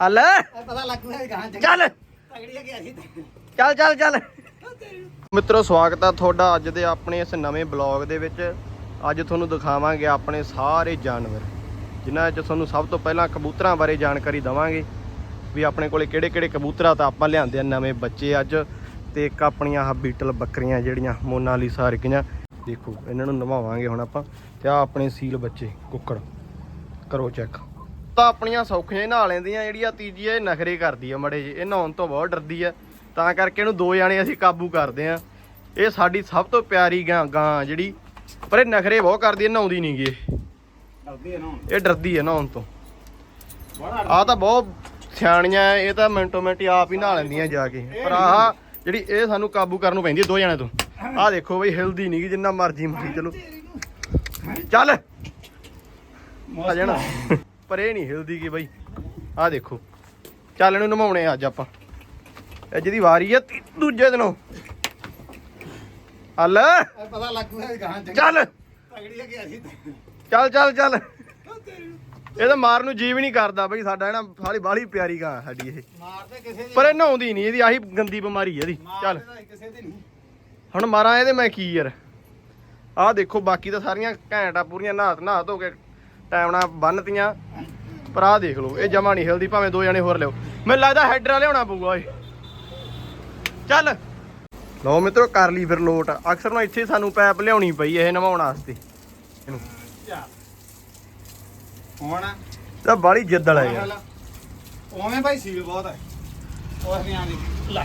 ਹਲ। ਪਤਾ ਲੱਗਦਾ ਗਾਂ ਚੱਲ। ਤਗੜੀ ਗਿਆ ਸੀ ਚੱਲ ਚੱਲ ਚੱਲ। ਮਿੱਤਰੋ ਸਵਾਗਤ ਆ ਤੁਹਾਡਾ ਅੱਜ ਦੇ ਆਪਣੇ ਇਸ ਨਵੇਂ ਬਲੌਗ ਦੇ ਵਿੱਚ। ਅੱਜ ਤੁਹਾਨੂੰ ਦਿਖਾਵਾਂਗੇ ਆਪਣੇ ਸਾਰੇ ਜਾਨਵਰ ਜਿਨ੍ਹਾਂ ਵਿੱਚ ਤੁਹਾਨੂੰ ਸਭ ਤੋਂ ਪਹਿਲਾਂ ਕਬੂਤਰਾਂ ਬਾਰੇ ਜਾਣਕਾਰੀ ਦਵਾਂਗੇ। ਵੀ ਆਪਣੇ ਕੋਲੇ ਕਿਹੜੇ ਕਿਹੜੇ ਕਬੂਤਰਾਂ ਤਾਂ ਆਪਾਂ ਲਿਆਂਦੇ ਆ ਨਵੇਂ ਬੱਚੇ ਅੱਜ ਤੇ ਇੱਕ ਆਪਣੀਆਂ ਆਹ ਬੀਟਲ ਬੱਕਰੀਆਂ ਜਿਹੜੀਆਂ ਮੋਨਾਲੀਸਾ ਵਰਗੀਆਂ। ਦੇਖੋ ਇਹਨਾਂ ਨੂੰ ਨਵਾਵਾਂਗੇ ਹੁਣ ਆਪਾਂ। ਤੇ ਆ ਆਪਣੇ ਸੀਲ ਬੱਚੇ ਕੁੱਕੜ। ਕਰੋ ਚੈੱਕ। ਤਾਂ ਆਪਣੀਆਂ ਸੌਖੀਆਂ ਹੀ ਨਹਾ ਲੈਂਦੀਆਂ ਜਿਹੜੀ ਆ ਤੀਜੀ ਇਹ ਨਖਰੇ ਕਰਦੀ ਆ ਮੜੇ ਜੇ ਇਹ ਨਹਾਉਣ ਤੋਂ ਬਹੁਤ ਡਰਦੀ ਆ। ਤਾਂ ਕਰਕੇ ਇਹਨੂੰ ਦੋ ਜਾਣੇ ਅਸੀਂ ਕਾਬੂ ਕਰਦੇ ਆ। ਇਹ ਸਾਡੀ ਸਭ ਤੋਂ ਪਿਆਰੀ ਗਾਂ ਗਾਂ ਜਿਹੜੀ ਪਰ ਇਹ ਨਖਰੇ ਬਹੁਤ ਕਰਦੀ ਆ ਨਹਾਉਂਦੀ ਨਹੀਂ ਗੀ ਇਹ। ਡਰਦੀ ਹੈ ਨਾ ਇਹ ਡਰਦੀ ਆ ਨਹਾਉਣ ਤੋਂ। ਆ ਤਾਂ ਬਹੁਤ ਸਿਆਣੀਆਂ ਇਹ ਤਾਂ ਮਿੰਟੋ ਮਿੰਟ ਹੀ ਆਪ ਹੀ ਨਹਾ ਲੈਂਦੀਆਂ ਜਾ ਕੇ। ਪਰ ਆਹ ਜਿਹੜੀ ਇਹ ਸਾਨੂੰ ਕਾਬੂ ਕਰਨ ਨੂੰ ਪੈਂਦੀ ਆ ਦੋ ਜਣਿਆਂ ਤੋਂ। ਆਹ ਦੇਖੋ ਬਈ ਹਿਲਦੀ ਨਹੀਂ ਗੀ ਜਿੰਨਾ ਮਰਜ਼ੀ ਮਰੀ ਚਲੋ। ਚੱਲ। ਆ ਜਾਣਾ। ਪਰ ਇਹ ਨਹੀਂ ਹਿਲਦੀ ਗੀ ਬਈ ਆਹ ਦੇਖੋ। ਚੱਲ ਇਹਨੂੰ ਨਮਾਉਣੇ ਅੱਜ ਆਪਾਂ। ਇਹ ਜਿਹਦੀ ਵਾਰੀ ਆ ਤੀ- ਦੂਜੇ ਦਿਨੋਂ ਹਲ? ਪਤਾ ਲੱਗਦਾ ਗਾਂ ਚੱਲ। ਤਗੜੀ ਗਿਆ ਸੀ ਚੱਲ ਚੱਲ ਚੱਲ। ਇਹ ਤਾਂ ਮਾਰਨ ਨੂੰ ਜੀਵ ਨਹੀਂ ਕਰਦਾ ਬਈ ਸਾਡਾ ਇਹਨਾਂ ਸਾਲੀ ਬਾਹਲੀ ਪਿਆਰੀ ਗਾਂ ਸਾਡੀ ਇਹ। ਮਾਰਦੇ ਕਿਸੇ ਦੀ ਪਰ ਇਹ ਨਹਾਉਂਦੀ ਨਹੀਂ ਇਹਦੀ ਆਹੀ ਗੰਦੀ ਬਿਮਾਰੀ ਹੈ ਇਹਦੀ। ਚੱਲ। ਮਾਰਦੇ ਤਾਂ ਕਿਸੇ ਦੀ ਨਹੀਂ। ਹੁਣ ਮਾਰਾਂ ਇਹਦੇ ਮੈਂ ਕੀ ਯਾਰ। ਆਹ ਦੇਖੋ ਬਾਕੀ ਤਾਂ ਸਾਰੀਆਂ ਘੈਂਟ ਆ ਪੂਰੀਆਂ ਨਹਾ ਨਹਾ ਧੋ ਕੇ ਟਾਈਮ ਨਾਲ ਬੰਨਤੀਆਂ ਪਰ ਆਹ ਦੇਖ ਲਓ ਇਹ ਜਮਾ ਨਹੀਂ ਹਿਲਦੀ ਭਾਵੇਂ ਦੋ ਜਣੇ ਹੋਰ ਲਿਓ ਮੈਨੂੰ ਲੱਗਦਾ ਹੈਡਰਾ ਲਿਆਉਣਾ ਪਊਗਾ ਓਏ। ਚੱਲ। ਲਓ ਮਿੱਤਰੋ ਕਰ ਲਈ ਫਿਰ ਲੋਟ। ਅਕਸਰ ਨੂੰ ਇੱਥੇ ਸਾਨੂੰ ਪੈਪ ਲਿਆਉਣੀ ਪਈ ਇਹ ਨਵਾਉਣ ਵਾਸਤੇ। ਇਹਨੂੰ। ਹੁਣ। ਤਾਂ ਬਾਲੀ ਜਿੱਦਲ ਹੈ ਯਾਰ। ਉਵੇਂ ਭਾਈ ਸੀਲ ਬਹੁਤ ਹੈ। ਉਹ ਨਹੀਂ ਆਂਦੀ ਲੈ।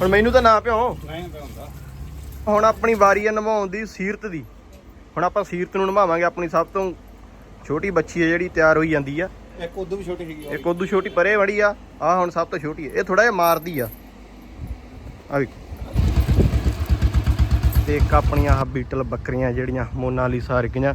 ਹੁਣ ਮੈਨੂੰ ਤਾਂ ਨਾ ਪਿਓ। ਨਹੀਂ ਹੁੰਦਾ। ਹੁਣ ਆਪਣੀ ਵਾਰੀ ਹੈ ਨਵਾਉਣ ਦੀ ਸੀਰਤ ਦੀ। ਹੁਣ ਆਪਾਂ ਸੀਰਤ ਨੂੰ ਨਵਾਵਾਂਗੇ ਆਪਣੀ ਸਭ ਤੋਂ ਛੋਟੀ ਬੱਚੀ ਹੈ ਜਿਹੜੀ ਤਿਆਰ ਹੋਈ ਜਾਂਦੀ ਆ। ਇੱਕ ਉਦੋਂ ਵੀ ਛੋਟੀ ਸੀਗੀ ਇੱਕ ਉਦੋਂ ਛੋਟੀ ਪਰੇ ਵੜੀ ਆ। ਆ ਹੁਣ ਸਭ ਤੋਂ ਛੋਟੀ ਹੈ। ਇਹ ਥੋੜਾ ਜਿਹਾ ਮਾਰਦੀ ਆ। ਆ ਵੇਖ। ਤੇ ਇੱਕ ਆਪਣੀਆਂ ਆਹ ਬੀਟਲ ਬੱਕਰੀਆਂ ਜਿਹੜੀਆਂ ਮੋਨਾਲੀਸਾ ਵਰਗੀਆਂ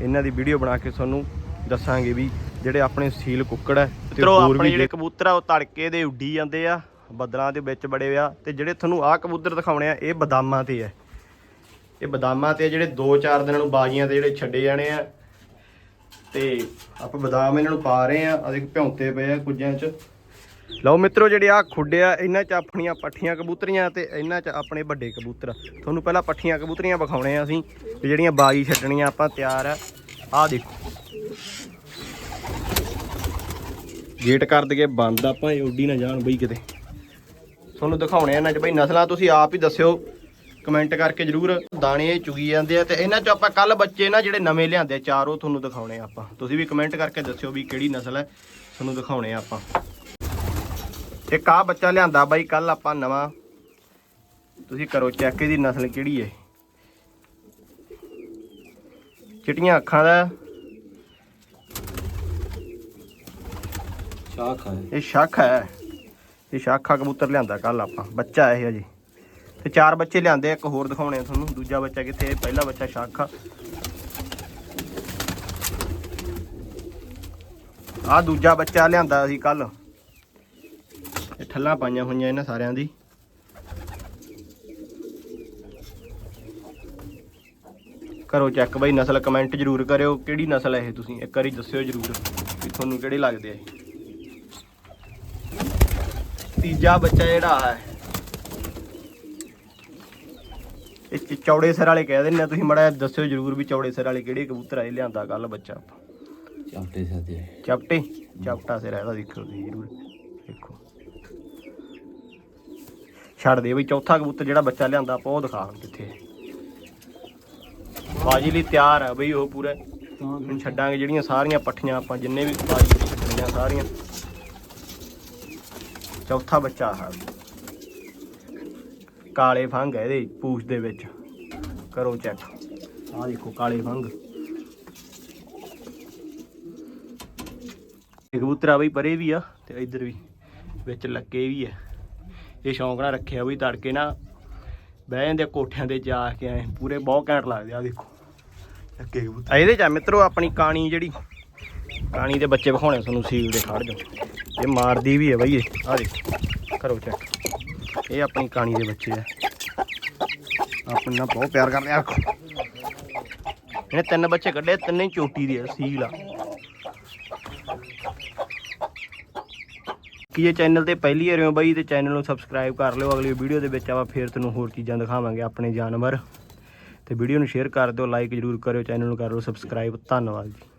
ਇਹਨਾਂ ਦੀ ਵੀਡੀਓ ਬਣਾ ਕੇ ਤੁਹਾਨੂੰ ਦੱਸਾਂਗੇ ਵੀ ਜਿਹੜੇ ਆਪਣੇ ਸੀਲ ਕੁੱਕੜ ਹੈ ਤੇ ਹੋਰ ਵੀ ਜਿਹੜੇ ਕਬੂਤਰ ਆ ਉਹ ਤੜਕੇ ਦੇ ਉੱਡੀ ਜਾਂਦੇ ਆ ਬੱਦਲਾਂ ਦੇ ਵਿੱਚ ਬੜੇ ਆ। ਤੇ ਜਿਹੜੇ ਤੁਹਾਨੂੰ ਆਹ ਕਬੂਤਰ ਦਿਖਾਉਣੇ ਆ ਇਹ ਬਦਾਮਾਂ ਤੇ ਆ ਇਹ ਬਦਾਮਾਂ ਤੇ ਆ ਜਿਹੜੇ 2-4 ਦਿਨਾਂ ਨੂੰ ਬਾਜੀਆਂ ਤੇ ਜਿਹੜੇ ਛੱਡੇ ਜਾਣੇ ਆ। ਤੇ ਆਪਾਂ ਬਦਾਮ ਇਹਨਾਂ ਨੂੰ ਪਾ ਰਹੇ ਆ ਅਦੇ ਭਿਉਂਤੇ ਪਏ ਆ ਕੁੱਜਿਆਂ 'ਚ। ਲਓ ਮਿੱਤਰੋ, ਜਿਹੜੇ ਆ ਖੁੱਡੇ ਆ, ਇਹਨਾਂ 'ਚ ਆਪਣੀਆਂ ਪੱਠੀਆਂ ਕਬੂਤਰੀਆਂ ਤੇ ਇਹਨਾਂ 'ਚ ਆਪਣੇ ਵੱਡੇ ਕਬੂਤਰ ਤੁਹਾਨੂੰ ਪਹਿਲਾਂ ਪੱਠੀਆਂ ਕਬੂਤਰੀਆਂ ਵਿਖਾਉਣੇ ਆ ਅਸੀਂ ਤੇ ਜਿਹੜੀਆਂ ਬਾਜੀ ਛੱਡਣੀਆਂ ਆਪਾਂ ਤਿਆਰ ਆ। ਆਹ ਦੇਖੋ। ਗੇਟ ਕਰ ਦਈਏ, ਬੰਦ ਆਪਾਂ, ਇਹ ਉੱਡੀ ਨਾ ਜਾਣ ਬਈ ਕਿਤੇ। ਤੁਹਾਨੂੰ ਦਿਖਾਉਣੇ ਆ ਇਹਨਾਂ 'ਚ ਬਈ ਨਸਲਾਂ, ਤੁਸੀਂ ਆਪ ਹੀ ਦੱਸਿਓ। ਕਮੈਂਟ ਕਰਕੇ ਜਰੂਰ ਦਾਣੇ ਚੁਗੀ ਜਾਂਦੇ ਆ ਤੇ ਇਹਨਾਂ 'ਚ ਆਪਾਂ ਕੱਲ ਬੱਚੇ ਨਾ ਜਿਹੜੇ ਨਵੇਂ ਲਿਆਂਦੇ ਆ ਚਾਰ ਉਹ ਤੁਹਾਨੂੰ ਦਿਖਾਉਣੇ ਆ ਆਪਾਂ। ਤੁਸੀਂ ਵੀ ਕਮੈਂਟ ਕਰਕੇ ਦੱਸਿਓ ਵੀ ਕਿਹੜੀ ਨਸਲ ਹੈ ਤੁਹਾਨੂੰ ਦਿਖਾਉਣੇ ਆ ਆਪਾਂ। ਇੱਕ ਆ ਬੱਚਾ ਲਿਆਂਦਾ ਬਾਈ ਕੱਲ ਆਪਾਂ ਨਵਾਂ। ਤੁਸੀਂ ਕਰੋ ਚੈੱਕ ਇਹਦੀ ਨਸਲ ਕਿਹੜੀ ਹੈ ਚਿੱਟੀਆਂ ਅੱਖਾਂ ਦਾ। ਸ਼ਾਖ ਹੈ। ਇਹ ਸ਼ੱਖ ਹੈ। ਇਹ ਸ਼ਾਖਾ ਕਬੂਤਰ ਲਿਆਂਦਾ ਕੱਲ ਆਪਾਂ। ਬੱਚਾ ਇਹ ਹਜੇ ਤੇ ਚਾਰ ਬੱਚੇ ਲਿਆਂਦੇ ਇੱਕ ਹੋਰ ਦਿਖਾਉਣੇ ਆ ਤੁਹਾਨੂੰ। ਦੂਜਾ ਬੱਚਾ ਕਿੱਥੇ ਪਹਿਲਾ ਬੱਚਾ ਸ਼ਾਖਾ। ਆ ਦੂਜਾ ਬੱਚਾ ਲਿਆਂਦਾ ਸੀ ਕੱਲ। ਇਹ ਠੱਲਾਂ ਪਾਈਆਂ ਹੋਈਆਂ ਇਹਨਾਂ ਸਾਰਿਆਂ ਦੀ। ਕਰੋ ਚੈੱਕ ਬਈ ਨਸਲ ਕਮੈਂਟ ਜਰੂਰ ਕਰਿਓ। ਕਿਹੜੀ ਨਸਲ ਹੈ ਇਹ ਤੁਸੀਂ? ਇੱਕ ਵਾਰੀ ਦੱਸਿਓ ਜਰੂਰ ਵੀ ਤੁਹਾਨੂੰ ਕਿਹੜੇ ਲੱਗਦੇ ਆ ਤੀਜਾ ਬੱਚਾ ਜਿਹੜਾ ਹੈ। ਇਹ ਚ- ਚੌੜੇ ਸਿਰ ਵਾਲੇ ਕਹਿ ਦਿੰਦੇ ਆ ਤੁਸੀਂ ਮੜਾ ਦੱਸਿਓ ਜਰੂਰ ਵੀ ਚੌੜੇ ਸਿਰ ਵਾਲੇ ਕਿਹੜੇ ਕਬੂਤਰ ਆਏ ਲਿਆਂਦਾ ਕੱਲ ਬੱਚਾ ਆਪਾਂ। ਸਾਦੇ ਚਪਟੇ ਚਪਟਾ ਸਿਰ ਇਹਦਾ ਦੇਖੋ ਤੁਸੀਂ ਜਰੂਰ ਦੇਖੋ। ਛੱਡ ਦੇ ਬਈ ਚੌਥਾ ਕਬੂਤਰ ਜਿਹੜਾ ਬੱਚਾ ਲਿਆਂਦਾ ਆਪਾਂ ਉਹ ਦਿਖਾ ਕਿੱਥੇ ਹੈ। ਬਾਜੀ ਲਈ ਤਿਆਰ ਆ ਬਈ ਉਹ ਪੂਰਾ। ਹੁਣ ਛੱਡਾਂਗੇ ਜਿਹੜੀਆਂ ਸਾਰੀਆਂ ਪੱਠੀਆਂ ਆਪਾਂ ਜਿੰਨੇ ਵੀ ਬਾਜੀ ਛੱਡਣੀਆਂ ਸਾਰੀਆਂ। ਚੌਥਾ ਬੱਚਾ ਆ ਕਾਲੇ ਫੰਗ ਹੈ ਇਹਦੇ, ਪੂਛ ਦੇ ਵਿੱਚ। ਕਰੋ ਚੈੱਕ ਆਹ ਦੇਖੋ, ਕਾਲੇ ਫੰਗ। ਇਹ ਕਬੂਤਰਾ ਬਈ ਪਰੇ ਵੀ ਆ, ਤੇ ਇੱਧਰ ਵੀ ਵਿੱਚ ਲੱਗੇ ਵੀ ਆ। ਇਹ ਸ਼ੌਂਕ ਨਾਲ ਰੱਖਿਆ ਬਈ ਤੜਕੇ ਨਾ, ਬਹਿ ਜਾਂਦੇ ਕੋਠਿਆਂ ਤੇ ਜਾ ਕੇ ਆਏ, ਪੂਰੇ ਬਹੁਤ ਘੈਂਟ ਲੱਗਦੇ ਆ ਦੇਖੋ। ਲੱਗੇ ਕਬੂਤਰ। ਇਹਦੇ ਚ ਆ ਮਿੱਤਰੋ, ਆਪਣੀ ਕਾਣੀ ਜਿਹੜੀ, ਕਾਣੀ ਦੇ ਬੱਚੇ ਵਿਖਾਉਣੇ ਤੁਹਾਨੂੰ, ਸੀਲ ਦੇ ਖੜ ਜਾ ਇਹ ਮਾਰਦੀ ਵੀ ਹੈ ਬਈ ਇਹ। ਆ ਦੇਖੋ, ਕਰੋ ਚੈੱਕ ਇਹ ਆਪਣੀ ਕਾਣੀ ਦੇ ਬੱਚੇ ਆ। ਆਪਣੇ ਨਾਲ ਬਹੁਤ ਪਿਆਰ ਕਰਦੇ ਆ। ਆਖੋ ਇਹਨੇ ਤਿੰਨ ਬੱਚੇ ਕੱਢੇ, ਤਿੰਨੇ ਚੋਟੀ ਦੇ ਆ, ਸੀਲ ਆ। ਕਿ ਜੇ ਚੈਨਲ ਤੇ ਪਹਿਲੀ ਵਾਰ ਹੋ ਬਾਈ, ਤੇ ਚੈਨਲ ਨੂੰ ਸਬਸਕ੍ਰਾਈਬ ਕਰ ਲਿਓ। ਅਗਲੀ ਵੀਡੀਓ ਦੇ ਵਿੱਚ ਆਪਾਂ ਫੇਰ ਤੁਹਾਨੂੰ ਹੋਰ ਚੀਜ਼ਾਂ ਦਿਖਾਵਾਂਗੇ ਆਪਣੇ ਜਾਨਵਰ। ਤੇ ਵੀਡੀਓ ਨੂੰ ਸ਼ੇਅਰ ਕਰ ਦਿਓ ਲਾਈਕ ਜਰੂਰ ਕਰਿਓ ਚੈਨਲ ਨੂੰ ਕਰ ਲਓ ਸਬਸਕ੍ਰਾਈਬ ਧੰਨਵਾਦ ਜੀ।